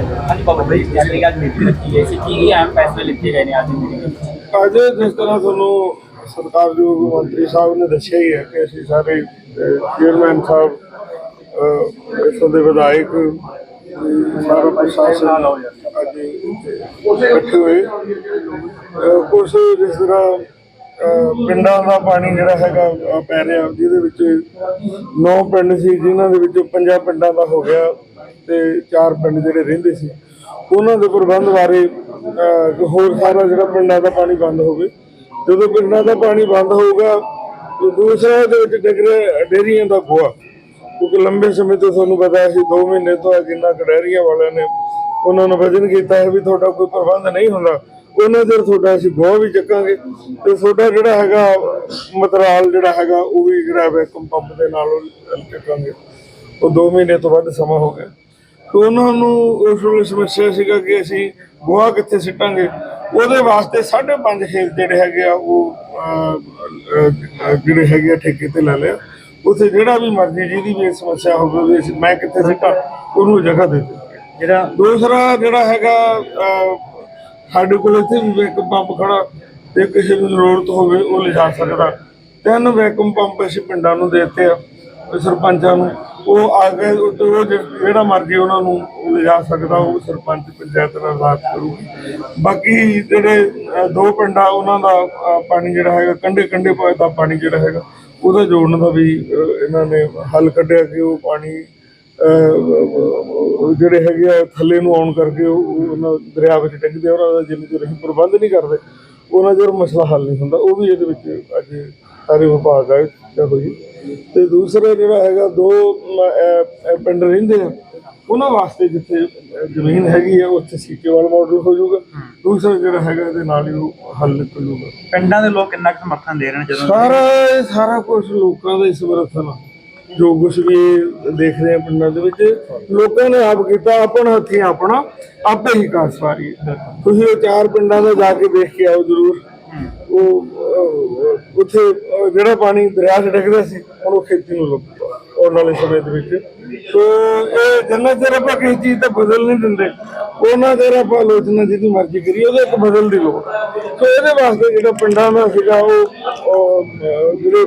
ਭਵਨ ਦੀ ਜਿਹੜੀ ਅੱਜ ਮੀਟਿੰਗ ਰੱਖੀ ਗਈ ਸੀ ਕੀ ਅਹਿਮ ਫੈਸਲੇ ਲਿੱਤੇ ਗਏ ਨੇ ਅੱਜ ਮੀਟਿੰਗ ਅੱਜ ਜਿਸ ਤਰ੍ਹਾਂ ਤੁਹਾਨੂੰ ਸਰਕਾਰਯੋਗ ਮੰਤਰੀ ਸਾਹਿਬ ਨੇ ਦੱਸਿਆ ਹੀ ਹੈ ਕਿ ਅਸੀਂ ਸਾਰੇ ਚੇਅਰਮੈਨ ਸਾਹਿਬ ਅਹ, ਇੱਥੋਂ ਦੇ ਵਿਧਾਇਕ ਸਾਰਾ ਪ੍ਰਸ਼ਾਸਨ ਅੱਜ ਇੱਥੇ ਇਕੱਠੇ ਹੋਏ। ਅਹ, ਕੁਛ ਜਿਸ ਤਰ੍ਹਾਂ ਪਿੰਡਾਂ ਦਾ ਪਾਣੀ ਜਿਹੜਾ ਹੈਗਾ ਪੈ ਰਿਹਾ ਜਿਹਦੇ ਵਿੱਚ ਨੌ ਪਿੰਡ ਸੀ ਜਿਨ੍ਹਾਂ ਦੇ ਵਿੱਚੋਂ ਪੰਜਾਂ ਪਿੰਡਾਂ ਦਾ ਹੋ ਗਿਆ। ਤੇ ਚਾਰ ਪਿੰਡ ਜਿਹੜੇ ਰਹਿੰਦੇ ਸੀ, ਉਹਨਾਂ ਦੇ ਪ੍ਰਬੰਧ ਬਾਰੇ ਹੋਰ ਸਾਰਾ ਜਿਹੜਾ ਪਿੰਡਾਂ ਦਾ ਪਾਣੀ ਬੰਦ ਹੋਵੇ। ਜਦੋਂ ਪਿੰਡਾਂ ਦਾ ਪਾਣੀ ਬੰਦ ਹੋਊਗਾ ਦੂਸਰਾ ਦੇ ਵਿੱਚ ਡਗਰੇ ਡੇਰੀਆਂ ਦਾ ਗੋਆ ਕਿਉਂਕਿ ਲੰਬੇ ਸਮੇਂ ਤੋਂ ਤੁਹਾਨੂੰ ਪਤਾ ਹੈ ਸੀ 2 ਮਹੀਨੇ ਤੋਂ ਜਿੰਨਾ ਡੈਰੀਆਂ ਵਾਲਿਆਂ ਨੇ ਉਹਨਾਂ ਨੂੰ ਵਜਨ ਕੀਤਾ ਹੈ ਵੀ ਤੁਹਾਡਾ ਕੋਈ ਪ੍ਰਬੰਧ ਨਹੀਂ ਹੁੰਦਾ। ਉਹਨਾਂ ਦੇ ਤੁਹਾਡਾ ਅਸੀਂ ਗੋਹਾ ਵੀ ਚੱਕਾਂਗੇ ਤੇ ਤੁਹਾਡਾ ਜਿਹੜਾ ਹੈਗਾ ਮਤਰਾਲ ਜਿਹੜਾ ਹੈਗਾ, ਉਹ ਵੀ ਜਿਹੜਾ ਵੈਕਮ ਪੰਪ ਦੇ ਨਾਲ ਉਹ ਚੱਕਾਂਗੇ। ਉਹ 2 ਮਹੀਨੇ ਤੋਂ ਵੱਧ ਸਮਾਂ ਹੋ ਗਿਆ। ਤੇ ਉਹਨਾਂ ਨੂੰ ਉਸ ਵੇਲੇ ਸਮੱਸਿਆ ਸੀਗਾ ਕਿ ਅਸੀਂ ਗੋਹਾ ਕਿੱਥੇ ਸਿੱਟਾਂਗੇ? ਉਹਦੇ ਵਾਸਤੇ 5.5 ਖੇਤ ਜਿਹੜੇ ਹੈਗੇ ਆ ਉਹ ਜਿਹੜੇ ਹੈਗੇ ਆ ਠੇਕੇ ਤੇ ਲੈ ਲਿਆ। ਉੱਥੇ ਜਿਹੜਾ ਵੀ ਮਰਜ਼ੀ ਜਿਹਦੀ ਵੀ ਸਮੱਸਿਆ ਹੋਵੇ ਵੀ ਅਸੀਂ- ਮੈਂ ਕਿੱਥੇ ਸਿੱਟਾਂ ਉਹਨੂੰ ਜਗ੍ਹਾ ਦੇ ਦਿੱਤੀ। ਜਿਹੜਾ ਦੂਸਰਾ ਜਿਹੜਾ ਹੈਗਾ ਸਾਡੇ ਕੋਲ ਇੱਥੇ ਵੀ ਵੈਕਮ ਪੰਪ ਖੜਾ ਤੇ ਕਿਸੇ ਨੂੰ ਜ਼ਰੂਰਤ ਹੋਵੇ ਉਹ ਲਿਜਾ ਸਕਦਾ। ਤਿੰਨ ਵੈਕਮ ਪੰਪ ਅਸੀਂ ਪਿੰਡਾਂ ਨੂੰ ਦੇ ਦਿੱਤੇ ਆ ਸਰਪੰਚਾਂ ਨੂੰ। ਉਹ ਆ ਕੇ ਉਹ ਜਿਹੜਾ ਮਰਜ਼ੀ ਉਹਨਾਂ ਨੂੰ ਲਿਜਾ ਸਕਦਾ ਉਹ ਸਰਪੰਚ ਪੰਚਾਇਤ ਨਾਲ ਰਾਤ ਕਰੂਗੀ। ਬਾਕੀ ਜਿਹੜੇ ਅਹ, ਦੋ ਪਿੰਡਾਂ ਉਹਨਾਂ ਦਾ ਪਾਣੀ ਜਿਹੜਾ ਹੈਗਾ ਕੰਢੇ ਕੰਢੇ ਦਾ ਪਾਣੀ ਜਿਹੜਾ ਹੈਗਾ ਉਹਦਾ ਜੋੜਨ ਦਾ ਵੀ ਇਹਨਾਂ ਨੇ ਹੱਲ ਕੱਢਿਆ ਕਿ ਉਹ ਪਾਣੀ ਜਿਹੜੇ ਹੈਗੇ ਆ ਥੱਲੇ ਨੂੰ ਆਉਣ ਕਰਕੇ ਉਹ ਉਹਨਾਂ ਦਰਿਆ ਵਿੱਚ ਡਿੱਗਦੇ ਆ, ਉਹਨਾਂ ਦਾ ਜਿੰਨੇ ਚਿਰ ਅਸੀਂ ਪ੍ਰਬੰਧ ਨਹੀਂ ਕਰਦੇ ਉਹਨਾਂ ਚਿਰ ਮਸਲਾ ਹੱਲ ਨਹੀਂ ਹੁੰਦਾ। ਉਹ ਵੀ ਇਹਦੇ ਵਿੱਚ ਅੱਜ ਸਾਰੇ ਵਿਭਾਗ ਆਏ ਤੇ ਹੋਈ ਤੇ ਦੂਸਰਾ ਜਿਹੜਾ ਹੈਗਾ ਦੋ ਪਿੰਡ ਰਹਿੰਦੇ ਆ ਉਹਨਾਂ ਵਾਸਤੇ ਜਿੱਥੇ ਜ਼ਮੀਨ ਹੈਗੀ ਆ ਉੱਥੇ ਸੀਕੇਵਾਲ ਮਾਡਲ ਹੋ ਜਾਊਗਾ। ਦੂਸਰਾ ਜਿਹੜਾ ਹੈਗਾ ਇਹਦੇ ਨਾਲ ਹੀ ਉਹ ਹੱਲ ਨਿਕਲ ਜਾਊਗਾ ਪਿੰਡਾਂ ਦੇ ਲੋਕ ਕਿੰਨਾ ਕੁ ਸਮਰਥਨ ਦੇ ਰਹੇ ਨੇ ਜਦੋਂ ਸਾਰਾ ਇਹ ਸਾਰਾ ਕੁਝ ਲੋਕਾਂ ਦਾ ਹੀ ਸਮਰਥਨ ਆ। ਜੋ ਕੁਝ ਵੀ ਦੇਖ ਰਹੇ ਆ ਪਿੰਡਾਂ ਦੇ ਵਿੱਚ ਲੋਕਾਂ ਨੇ ਆਪ ਕੀਤਾ ਆਪਣਾ ਹੱਥੀਂ ਆਪਣਾ ਆਪੇ ਹੀ ਕਾਰ ਸਵਾਰੀ ਹੈ। ਤੁਸੀਂ ਉਹ ਚਾਰ ਪਿੰਡਾਂ ਦਾ ਜਾ ਕੇ ਦੇਖ ਕੇ ਆਓ ਜ਼ਰੂਰ। ਉਹ ਉੱਥੇ ਜਿਹੜਾ ਪਾਣੀ ਦਰਿਆ 'ਚ ਡਿੱਗਦਾ ਸੀ ਹੁਣ ਖੇਤੀ ਨੂੰ ਲੱਗੂਗਾ ਆਉਣ ਵਾਲੇ ਸਮੇਂ ਦੇ ਵਿੱਚ। ਸੋ ਇਹ ਜਿੰਨਾ ਚਿਰ ਆਪਾਂ ਕਿਸੇ ਚੀਜ਼ ਤੇ ਬਦਲ ਨਹੀਂ ਦਿੰਦੇ, ਉਹਨਾਂ ਚਿਰ ਆਪਾਂ ਆਲੋਚਨਾ ਜਿਹਦੀ ਮਰਜ਼ੀ ਕਰੀਏ, ਉਹਦੇ ਇੱਕ ਬਦਲ ਦੀ ਲੋੜ। ਸੋ ਇਹਦੇ ਵਾਸਤੇ ਜਿਹੜਾ ਪਿੰਡਾਂ ਦਾ ਸੀਗਾ, ਉਹ ਜਿਹੜੇ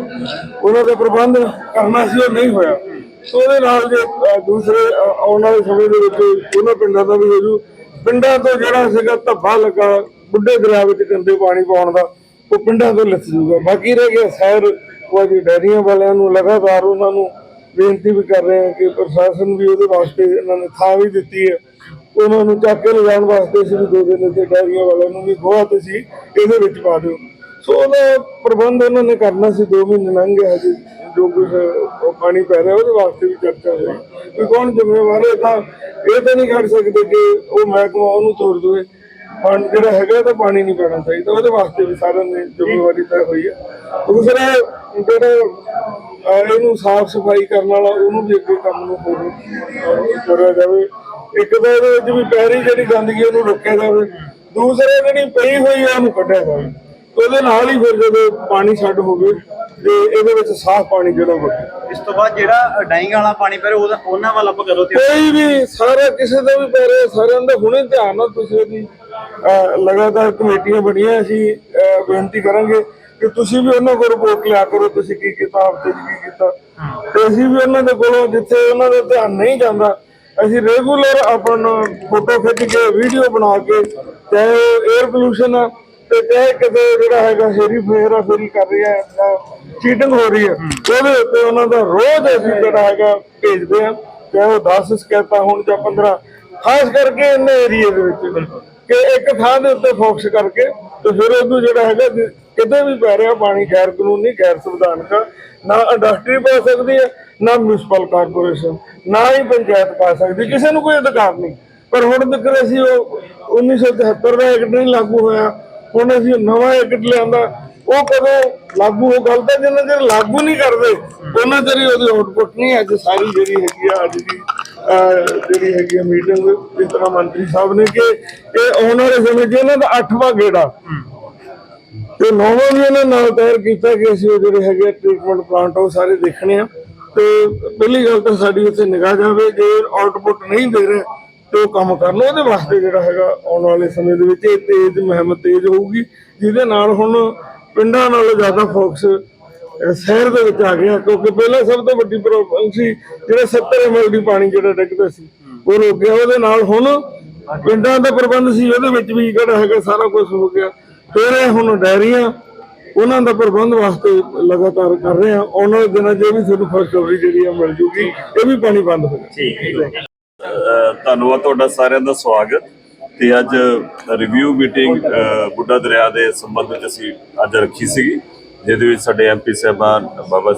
ਉਹਨਾਂ ਦਾ ਪ੍ਰਬੰਧ ਕਰਨਾ ਸੀ, ਉਹ ਨਹੀਂ ਹੋਇਆ। ਸੋ ਉਹਦੇ ਨਾਲ ਜੇ ਦੂਸਰੇ ਆਉਣ ਵਾਲੇ ਸਮੇਂ ਦੇ ਵਿੱਚ ਉਹਨਾਂ ਪਿੰਡਾਂ ਦਾ ਵੀ ਹੋ ਜੂ। ਪਿੰਡਾਂ ਤੋਂ ਜਿਹੜਾ ਸੀਗਾ, ਧੱਬਾ ਲੱਗਾ, ਬੁੱਢੇ ਦਰਿਆ ਵਿੱਚ ਗੰਦੇ ਪਾਣੀ ਪਾਉਣ ਦਾ। ਉਹ ਪਿੰਡਾਂ ਤੋਂ ਲਿਥ ਜੂਗਾ। ਬਾਕੀ ਰਹਿ ਗਿਆ ਸ਼ਹਿਰ, ਉਹ ਜੀ ਡੈਰੀਆਂ ਵਾਲਿਆਂ ਨੂੰ ਲਗਾਤਾਰ ਉਹਨਾਂ ਨੂੰ ਬੇਨਤੀ ਵੀ ਕਰ ਰਹੇ ਹਾਂ ਕਿ ਪ੍ਰਸ਼ਾਸਨ ਵੀ ਉਹਦੇ ਵਾਸਤੇ ਇਹਨਾਂ ਨੇ ਥਾਂ ਵੀ ਦਿੱਤੀ ਹੈ। ਉਹਨਾਂ ਨੂੰ ਚੱਕ ਕੇ ਲਿਜਾਣ ਵਾਸਤੇ ਅਸੀਂ ਵੀ ਦੋ ਦਿਨ ਇੱਥੇ ਡੈਰੀਆਂ ਵਾਲਿਆਂ ਨੂੰ ਵੀ ਗੋਹਾ ਤੇ ਸੀ ਇਹਦੇ ਵਿੱਚ ਪਾ ਦਿਓ। ਸੋ ਉਹਦਾ ਪ੍ਰਬੰਧ ਉਹਨਾਂ ਨੇ ਕਰਨਾ ਸੀ 2 ਮਹੀਨੇ ਲੰਘ ਗਏ ਹਜੇ। ਜੋ ਕੁਝ ਪਾਣੀ ਪੈ ਰਿਹਾ, ਉਹਦੇ ਵਾਸਤੇ ਵੀ ਚਰਚਾ ਹੋਈ। ਕਿ ਕੌਣ ਜ਼ਿੰਮੇਵਾਰ ਹੈ? ਤਾਂ ਇਹ ਤਾਂ ਨਹੀਂ ਕਰ ਸਕਦੇ ਕਿ ਉਹ ਮਹਿਕਮਾ ਉਹਨੂੰ ਤੋੜ ਦੇਵੇ। ਪਾਣੀ ਜਿਹੜਾ ਹੈਗਾ ਤਾਂ ਪਾਣੀ ਨਹੀਂ ਪੈਣਾ ਚਾਹੀਦਾ ਉਹਦੇ ਵਾਸਤੇ ਵੀ ਸਾਰਿਆਂ ਨੇ ਜ਼ਿੰਮੇਵਾਰੀ ਤੈਅ ਹੋਈ ਹੈ। ਦੂਸਰਾ ਜਿਹੜਾ ਇਹਨੂੰ ਸਾਫ਼ ਸਫ਼ਾਈ ਕਰਨ ਵਾਲਾ ਉਹਨੂੰ ਵੀ ਅੱਗੇ ਕੰਮ ਨੂੰ ਹੋਰ ਕਰਿਆ ਜਾਵੇ। ਇੱਕ ਤਾਂ ਇਹਦੇ ਵਿੱਚ ਵੀ ਪੈਰੀ ਜਿਹੜੀ ਗੰਦਗੀ ਉਹਨੂੰ ਰੋਕਿਆ ਜਾਵੇ ਦੂਸਰੇ ਜਿਹੜੀ ਪਈ ਹੋਈ ਹੈ ਉਹਨੂੰ ਕੱਢਿਆ ਜਾਵੇ। ਤੇ ਉਹਦੇ ਨਾਲ ਹੀ ਫਿਰ ਜਦੋਂ ਪਾਣੀ ਛੱਡ ਹੋਵੇ ਤੇ ਇਹਦੇ ਵਿੱਚ ਸਾਫ਼ ਪਾਣੀ ਜਿਹੜਾ ਵਗੇ ਇਸ ਤੋਂ ਬਾਅਦ ਜਿਹੜਾ ਡਾਈਂਗ ਵਾਲਾ ਪਾਣੀ ਪੈ ਰਿਹਾ ਉਹਨਾਂ ਵੱਲ ਆਪਾਂ ਕਰੋ ਤੇ ਕੋਈ ਵੀ ਸਾਰਾ ਕਿਸੇ ਦਾ ਵੀ ਪੈ ਰਿਹਾ ਸਾਰਿਆਂ ਦਾ ਹੁਣੇ ਧਿਆਨ ਨਾਲ ਤੁਸੀਂ ਅਹ, ਲਗਾਤਾਰ ਕਮੇਟੀਆਂ ਬਣੀਆਂ, ਅਸੀਂ ਬੇਨਤੀ ਕਰਾਂਗੇ ਕਿ ਤੁਸੀਂ ਵੀ ਉਹਨਾਂ ਕੋਲ ਰਿਪੋਰਟ ਲਿਆ ਕਰੋ, ਤੁਸੀਂ ਕੀ ਕੀਤਾ ਹਫ਼ਤੇ 'ਚ ਕੀ ਕੀਤਾ। ਤੇ ਅਸੀਂ ਵੀ ਉਹਨਾਂ ਦੇ ਕੋਲੋਂ, ਜਿੱਥੇ ਉਹਨਾਂ ਦਾ ਧਿਆਨ ਨਹੀਂ ਜਾਂਦਾ, ਅਸੀਂ ਰੈਗੂਲਰ ਆਪਣਾ ਫੋਟੋ ਖਿੱਚ ਕੇ ਵੀਡੀਓ ਬਣਾ ਕੇ, ਚਾਹੇ 에ਅਰ ਪੋਲੂਸ਼ਨ ਆ, ਤੇ ਚਾਹੇ ਕਿਤੇ ਜਿਹੜਾ ਹੈਗਾ ਹੇਰੀ ਫੇਰਾ ਫੇਰੀ ਕਰ ਰਿਹਾ ਹੈ ਚੀਟਿੰਗ ਹੋ ਰਹੀ ਹੈ, ਉਹਦੇ ਉੱਤੇ ਉਹਨਾਂ ਦਾ ਰੋਜ਼ ਅਸੀਂ ਜਿਹੜਾ ਹੈਗਾ ਭੇਜਦੇ ਆ ਚਾਹੇ ਉਹ 10 ਸ਼ਿਕਾਇਤਾਂ ਹੋਣ ਜਾਂ 15 ਖਾਸ ਕਰਕੇ ਇਹਨਾਂ ਏਰੀਏ ਦੇ ਵਿੱਚ। ਕਿ ਇੱਕ ਥਾਂ ਦੇ ਉੱਤੇ ਫੋਕਸ ਕਰਕੇ ਤੇ ਫਿਰ ਉਹਨੂੰ ਜਿਹੜਾ ਹੈਗਾ ਕਿਤੇ ਵੀ ਪੈ ਰਿਹਾ ਪਾਣੀ ਗੈਰ ਕਾਨੂੰਨੀ, ਗੈਰ ਸੰਵਿਧਾਨਕ, ਨਾ ਇੰਡਸਟਰੀ ਪਾ ਸਕਦੀ ਹੈ, ਨਾ ਮਿਊਨਿਸਪਲ ਕਾਰਪੋਰੇਸ਼ਨ ਨਾ ਹੀ ਪੰਚਾਇਤ ਪਾ ਸਕਦੀ, ਕਿਸੇ ਨੂੰ ਕੋਈ ਅਧਿਕਾਰ ਨਹੀਂ। ਪਰ ਹੁਣ ਤੱਕ ਅਸੀਂ ਉਹ 1973 ਦਾ ਐਕਟ ਨਹੀਂ ਲਾਗੂ ਹੋਇਆ, ਹੁਣ ਅਸੀਂ ਨਵਾਂ ਐਕਟ ਲਿਆਂਦਾ ਉਹ ਕਦੋਂ ਲਾਗੂ, ਉਹ ਗੱਲ ਤਾਂ ਜਿੰਨਾ ਚਿਰ ਲਾਗੂ ਨਹੀਂ ਕਰਦੇ, ਉਹਨਾਂ ਚਿਰ ਉਹਦੀ ਆਊਟਪੁੱਟ ਨਹੀਂ ਅੱਜ ਸਾਰੀ ਜਿਹੜੀ ਹੈਗੀ ਆ, ਅੱਜ ਦੀ ਜਿਹੜੀ ਹੈਗੀ ਆ ਮੀਟਿੰਗ ਜਿਸ ਤਰ੍ਹਾਂ ਮੰਤਰੀ ਸਾਹਿਬ ਨੇ ਕਿ ਇਹ ਆਉਣ ਵਾਲੇ ਸਮੇਂ 'ਚ ਇਹਨਾਂ ਦਾ 8ਵਾਂ ਗੇੜਾ। ਤੇ ਨੌਵਾਂ ਵੀ ਇਹਨਾਂ ਨਾਲ ਤੈਅ ਕੀਤਾ ਕਿ ਅਸੀਂ ਉਹ ਜਿਹੜੇ ਹੈਗੇ ਟ੍ਰੀਟਮੈਂਟ ਪਲਾਂਟ ਉਹ ਸਾਰੇ ਦੇਖਣੇ ਆ। ਤੇ ਪਹਿਲੀ ਗੱਲ ਤਾਂ ਸਾਡੀ ਉੱਥੇ ਨਿਗਾਹ ਜਾਵੇ, ਜੇ ਆਊਟਪੁੱਟ ਨਹੀਂ ਦੇ ਰਹੇ, ਤੇ ਉਹ ਕੰਮ ਕਰਨ ਉਹਦੇ ਵਾਸਤੇ ਜਿਹੜਾ ਹੈਗਾ ਆਉਣ ਵਾਲੇ ਸਮੇਂ ਦੇ ਵਿੱਚ ਇਹ ਤੇਜ਼, ਮੁਹਿੰਮ ਤੇਜ਼ ਹੋਊਗੀ, ਜਿਹਦੇ ਨਾਲ ਹੁਣ ਪਿੰਡਾਂ ਨਾਲੋਂ ਜ਼ਿਆਦਾ ਫੋਕਸ ਸ਼ਹਿਰ ਦੇ ਵਿੱਚ ਆ ਗਿਆ, ਕਿਉਂਕਿ ਪਹਿਲਾਂ ਸਭ ਤੋਂ ਵੱਡੀ ਪ੍ਰੋਬਲਮ ਸੀ ਜਿਹੜਾ 70 ml ਪਾਣੀ ਜਿਹੜਾ ਡਿੱਗਦਾ ਸੀ, ਉਹ ਰੁਕ ਗਿਆ। ਉਹਦੇ ਨਾਲ ਹੁਣ ਪਿੰਡਾਂ ਦਾ ਪ੍ਰਬੰਧ ਸੀ, ਉਹਦੇ ਵਿੱਚ ਵੀ ਜਿਹੜਾ ਹੈਗਾ ਸਾਰਾ ਕੁਝ ਹੋ ਗਿਆ। ਫਿਰ ਇਹ ਹੁਣ ਡੈਰੀਆਂ ਉਹਨਾਂ ਦਾ ਪ੍ਰਬੰਧ ਵਾਸਤੇ ਲਗਾਤਾਰ ਕਰ ਰਹੇ ਆ ਆਉਣ ਵਾਲੇ ਦਿਨਾਂ 'ਚ ਇਹ ਵੀ ਤੁਹਾਨੂੰ ਖੁਸ਼ਖਬਰੀ ਜਿਹੜੀ ਆ ਮਿਲ ਜੂਗੀ, ਇਹ ਵੀ ਪਾਣੀ ਬੰਦ ਹੋ ਜਾਊਗਾ ਠੀਕ ਹੈ। ਧੰਨਵਾਦ ਤੁਹਾਡਾ ਸਾਰਿਆਂ ਦਾ ਸਵਾਗਤ। ਤੇ ਅੱਜ ਰਿਵਿਊ ਮੀਟਿੰਗ ਬੁੱਢਾ ਦਰਿਆ ਦੇ ਸੰਬੰਧ ਵਿੱਚ ਅਸੀਂ ਅੱਜ ਰੱਖੀ ਸੀਗੀ, ਜਿਹਦੇ ਵਿੱਚ ਸਾਡੇ ਐਮਪੀ ਸਾਹਿਬਾਨ ਬਾਬਾ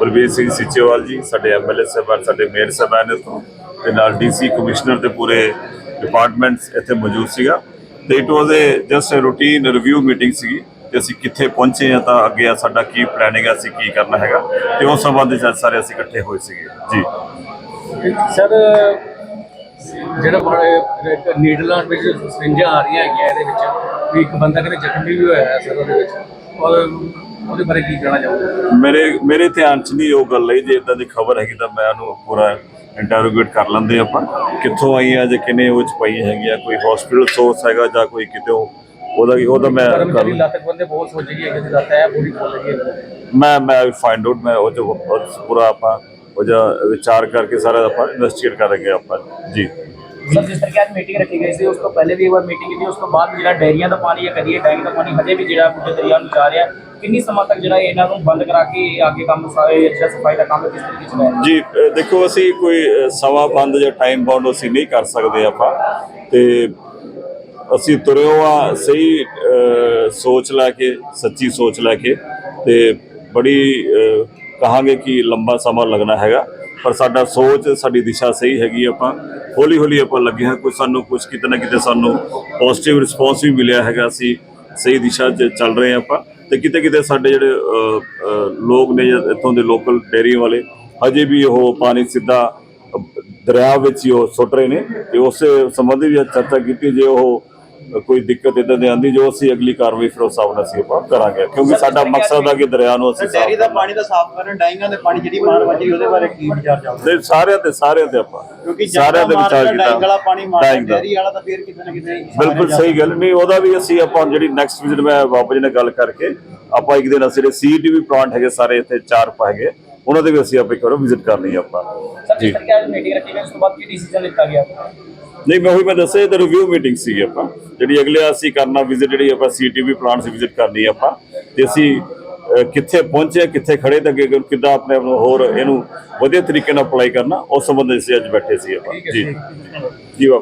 ਬਲਬੀਰ ਸਿੰਘ ਸਿੱਚੇਵਾਲ ਜੀ, ਸਾਡੇ ਐਮਐਲਏ ਸਾਹਿਬਾਨ, ਸਾਡੇ ਮੇਅਰ ਸਾਹਿਬਾਨ ਇੱਥੋਂ ਤੇ ਨਾਲ ਡੀਸੀ ਕਮਿਸ਼ਨਰ ਤੇ ਪੂਰੇ ਡਿਪਾਰਟਮੈਂਟਸ ਇੱਥੇ ਮੌਜੂਦ ਸੀਗਾ। ਤੇ it was uh just a routine review meeting ਸੀਗੀ ਤੇ ਅਸੀਂ ਕਿੱਥੇ ਪਹੁੰਚੇ ਆ ਤਾਂ ਅੱਗੇ ਸਾਡਾ ਕੀ ਪਲੈਨਿੰਗ ਹੈ ਅਸੀਂ ਕੀ ਕਰਨਾ ਹੈਗਾ, ਤੇ ਉਸ ਸੰਬੰਧ ਵਿੱਚ ਅੱਜ ਸਾਰੇ ਅਸੀਂ ਇਕੱਠੇ ਹੋਏ ਸੀਗੇ। ਜੀ। ਸਰ ਜਿਹੜਾ ਬੜੇ ਨੀਡਲਾਂ ਵਿੱਚ ਸਰਿੰਜਾਂ ਆ ਰਹੀਆਂ ਹੈਗੀਆਂ ਇਹਦੇ ਵਿੱਚ ਵੀ ਇੱਕ ਬੰਦਾ ਕਿਤੇ ਜ਼ਖਮੀ ਵੀ ਹੋਇਆ ਹੈ ਸਰ ਉਹਦੇ ਵਿੱਚ ਔਰ ਉਹਦੇ ਬਾਰੇ ਕੀ ਕਹਿਣਾ ਚਾਹੋਗੇ? ਮੇਰੇ ਮੇਰੇ ਧਿਆਨ 'ਚ ਨਹੀਂ ਉਹ ਗੱਲ ਹੈ ਜੇ ਇਦਾਂ ਦੀ ਖਬਰ ਹੈਗੀ ਤਾਂ ਮੈਂ ਉਹਨੂੰ ਪੂਰਾ ਇੰਟਰੋਗੇਟ ਕਰ ਲੈਂਦੇ ਆਪਾਂ ਕਿੱਥੋਂ ਆਈਆਂ ਜਾਂ ਕਿਨੇ ਉਹ ਚ ਪਈਆਂ ਹੈਗੀਆਂ ਕੋਈ ਹਸਪੀਟਲ ਸੋਰਸ ਹੈਗਾ ਜਾਂ ਕੋਈ ਕਿਤੇ ਉਹਦਾ ਉਹਦਾ ਮੈਂ ਕਰ ਕਰਮਚਾਰੀ ਲੱਤ ਬੰਦੇ ਬਹੁਤ ਸੋਚੇਗੀ ਕਿ ਜਿਹਦਾ ਤੈ ਪੂਰੀ ਖੋਲੇਗੀ ਮੈਂ ਮੈਂ ਫਾਈਂਡ ਆਊਟ ਮੈਂ ਉਹ ਜੋ ਪੂਰਾ ਆਪਾਂ ਉਹ ਜੋ ਵਿਚਾਰ ਕਰਕੇ ਸਾਰਾ ਆਪਾਂ ਇਨਵੈਸਟੀਗੇਟ ਕਰਾਂਗੇ ਆਪਾਂ। ਜੀ। ਸਰ ਜਿਸ ਤਰ੍ਹਾਂ ਕਿ ਅੱਜ ਮੀਟਿੰਗ ਰੱਖੀ ਗਈ ਸੀ ਉਸ ਤੋਂ ਪਹਿਲੇ ਵੀ ਇੱਕ ਵਾਰ ਮੀਟਿੰਗ ਕੀਤੀ ਉਸ ਤੋਂ ਬਾਅਦ ਵੀ ਜਿਹੜਾ ਡੈਰੀਆਂ ਦਾ ਪਾਣੀ ਹੈ ਕਦੀ ਟੈਂਕ ਦਾ ਪਾਣੀ ਹਜੇ ਵੀ ਜਿਹੜਾ ਬੁੱਢੇ ਦਰਿਆ ਨੂੰ ਜਾ ਰਿਹਾ ਕਿੰਨੀ ਸਮਾਂ ਤੱਕ ਜਿਹੜਾ ਇਹਨਾਂ ਨੂੰ ਬੰਦ ਕਰਾ ਕੇ ਅੱਗੇ ਕੰਮ ਸਾਰੇ ਅੱਛਾ ਸਫ਼ਾਈ ਦਾ ਕੰਮ ਕਿਸ ਤਰੀਕੇ ਚ ਲੈ ਜੀ ਅ, ਦੇਖੋ ਅਸੀਂ ਕੋਈ ਸਮਾਂ ਬੰਦ ਜਾਂ ਟਾਈਮ ਬਾਉਂਡ ਅਸੀਂ ਨਹੀਂ ਕਰ ਸਕਦੇ ਆਪਾਂ। ਤੇ ਅਸੀਂ ਤੁਰਿਓ ਆ ਸਹੀ ਸੋਚ ਲੈ ਕੇ ਸੱਚੀ ਸੋਚ ਲੈ ਕੇ ਤੇ ਬੜੀ ਕਹਾਂਗੇ ਕਿ ਲੰਬਾ ਸਮਾਂ ਲੱਗਣਾ ਹੈਗਾ, ਪਰ ਸਾਡਾ ਸੋਚ, ਸਾਡੀ ਦਿਸ਼ਾ ਸਹੀ ਹੈਗੀ ਆਪਾਂ। ਹੌਲੀ ਹੌਲੀ ਆਪਾਂ ਲੱਗੇ ਹਾਂ ਕੁਝ ਸਾਨੂੰ ਕੁਝ ਕਿਤੇ ਨਾ ਕਿਤੇ ਸਾਨੂੰ ਪੋਜ਼ਿਟਿਵ ਰਿਸਪੌਂਸ ਵੀ ਮਿਲਿਆ ਹੈਗਾ, ਅਸੀਂ ਸਹੀ ਦਿਸ਼ਾ 'ਚ ਚੱਲ ਰਹੇ ਹਾਂ ਆਪਾਂ। ਤੇ ਕਿਤੇ ਕਿਤੇ ਸਾਡੇ ਜਿਹੜੇ ਲੋਕ ਨੇ ਇੱਥੋਂ ਦੇ ਲੋਕਲ ਡੇਅਰੀ ਵਾਲੇ ਅਜੇ ਵੀ ਉਹ ਪਾਣੀ ਸਿੱਧਾ ਦਰਿਆ ਵਿੱਚ ਹੀ ਉਹ ਸੁੱਟ ਰਹੇ ਨੇ। ਤੇ ਉਸ ਸੰਬੰਧੀ ਵੀ ਅੱਜ ਚਰਚਾ ਕੀਤੀ, ਜੇ ਉਹ ਕੋਈ ਦਿੱਕਤ ਇਦਾਂ ਦੀ ਆਂਦੀ ਜੋ ਅਸੀਂ ਅਗਲੀ ਕਾਰਵਾਈ ਫਿਰ ਉਸ ਨਾਲ ਅਸੀਂ ਆਪਾਂ ਕਰਾਂਗੇ। ਕਿਉਂਕਿ ਸਾਡਾ ਮਕਸਦ ਆ ਕਿ ਦਰਿਆ ਨੂੰ ਅਸੀਂ ਸਾਫ਼ ਡੈਰੀ ਦਾ ਪਾਣੀ ਦਾ ਸਾਫ਼ ਕਰਨ ਡਾਈਆਂ ਦੇ ਪਾਣੀ ਜਿਹੜੀ ਮਾਰ ਵੱਜ ਉਹਦੇ ਬਾਰੇ ਕੀ ਵਿਚਾਰ ਚੱਲਦਾ ਨਹੀਂ ਸਾਰਿਆਂ ਤੇ ਸਾਰਿਆਂ ਤੇ ਆਪਾਂ ਕਿਉਂਕਿ ਸਾਰਿਆਂ ਦੇ ਵਿਚਾਰ ਕੀਤਾ। ਡਾਈਂਗ ਵਾਲਾ ਪਾਣੀ ਦਾ। ਡੈਰੀ ਵਾਲਾ ਤਾਂ ਫੇਰ ਕਿਤੇ ਨਾ ਕਿਤੇ ਬਿਲਕੁਲ ਸਹੀ ਗੱਲ। ਨਹੀਂ ਉਹਦਾ ਵੀ ਅਸੀਂ ਆਪਾਂ ਜਿਹੜੀ ਨੈਕਸਟ ਵਿਜ਼ਿਟ ਮੈਂ ਬਾਬਾ ਜੀ ਨਾਲ ਗੱਲ ਕਰਕੇ ਆਪਾਂ ਇੱਕ ਦਿਨ ਅਸੀਂ ਜਿਹੜੇ ਸੀਟੀਵੀ ਪਲਾਂਟ ਹੈਗੇ ਸਾਰੇ ਇੱਥੇ ਚਾਰ ਪਾ ਹੈਗੇ ਉਹਨਾਂ ਦੇ ਵੀ ਅਸੀਂ ਆਪਾਂ ਇੱਕ ਵਾਰ ਵਿਜ਼ਿਟ ਕਰਨੀ ਆਪਾਂ। ਸਰ ਕਿ ਅੱਜ ਮੀਟਿੰਗ ਰੱਖੀ ਗਈ ਉਸ ਤੋਂ ਬਾਅਦ ਕੀ ਡਿਸੀਜਨ ਲਿੱਤਾ ਗਿਆ? ਨਹੀਂ ਮੈਂ ਉਹੀ ਮੈਂ ਦੱਸਿਆ ਇਹ ਤਾਂ ਰਿਵਿਊ ਮੀਟਿੰਗ ਸੀਗੀ ਆਪਾਂ। ਜਿਹੜੀ ਅਗਲੇ ਅਸੀਂ ਕਰਨਾ ਵਿਜ਼ਿਟ ਜਿਹੜੀ ਆਪਾਂ ਸੀਟੀਵੀ ਪਲਾਂਟਸ ਵਿਜ਼ਿਟ ਕਰਨੀ ਆਪਾਂ ਤੇ ਅਸੀਂ ਕਿੱਥੇ ਪਹੁੰਚੇ ਕਿੱਥੇ ਖੜੇ ਤੇ ਅੱਗੇ ਕਿੱਦਾਂ ਆਪਣੇ ਆਪ ਨੂੰ ਹੋਰ ਇਹਨੂੰ ਵਧੀਆ ਤਰੀਕੇ ਨਾਲ ਅਪਲਾਈ ਕਰਨਾ ਉਸ ਸੰਬੰਧ ਵਿੱਚ ਅਸੀਂ ਅੱਜ ਬੈਠੇ ਸੀ ਆਪਾਂ। ਜੀ। ਜੀ ਬਾਬਾ